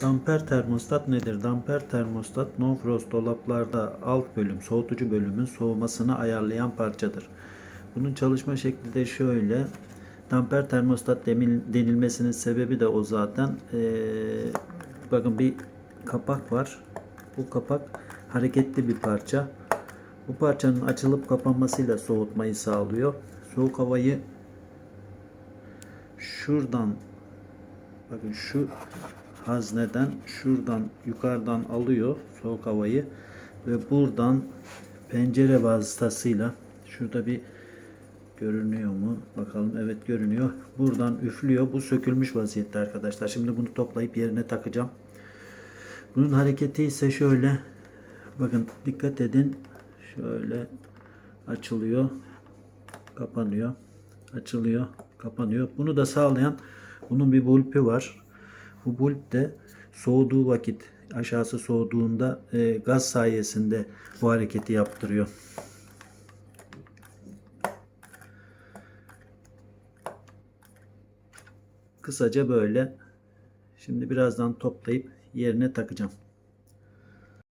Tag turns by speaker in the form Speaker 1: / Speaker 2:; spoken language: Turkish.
Speaker 1: Damper termostat nedir? Damper termostat non-frost dolaplarda alt bölüm, soğutucu bölümün soğumasını ayarlayan parçadır. Bunun çalışma şekli de şöyle. Damper termostat denilmesinin sebebi de o zaten. Ee, bakın bir kapak var. Bu kapak hareketli bir parça. Bu parçanın açılıp kapanmasıyla soğutmayı sağlıyor. Soğuk havayı şuradan bakın şu hazneden şuradan yukarıdan alıyor soğuk havayı ve buradan pencere vasıtasıyla şurada bir görünüyor mu? Bakalım evet görünüyor. Buradan üflüyor. Bu sökülmüş vaziyette arkadaşlar. Şimdi bunu toplayıp yerine takacağım. Bunun hareketi ise şöyle. Bakın dikkat edin. Şöyle açılıyor kapanıyor. Açılıyor kapanıyor. Bunu da sağlayan bunun bir bulpi var bu bulp de soğuduğu vakit aşağısı soğuduğunda e, gaz sayesinde bu hareketi yaptırıyor. Kısaca böyle. Şimdi birazdan toplayıp yerine takacağım.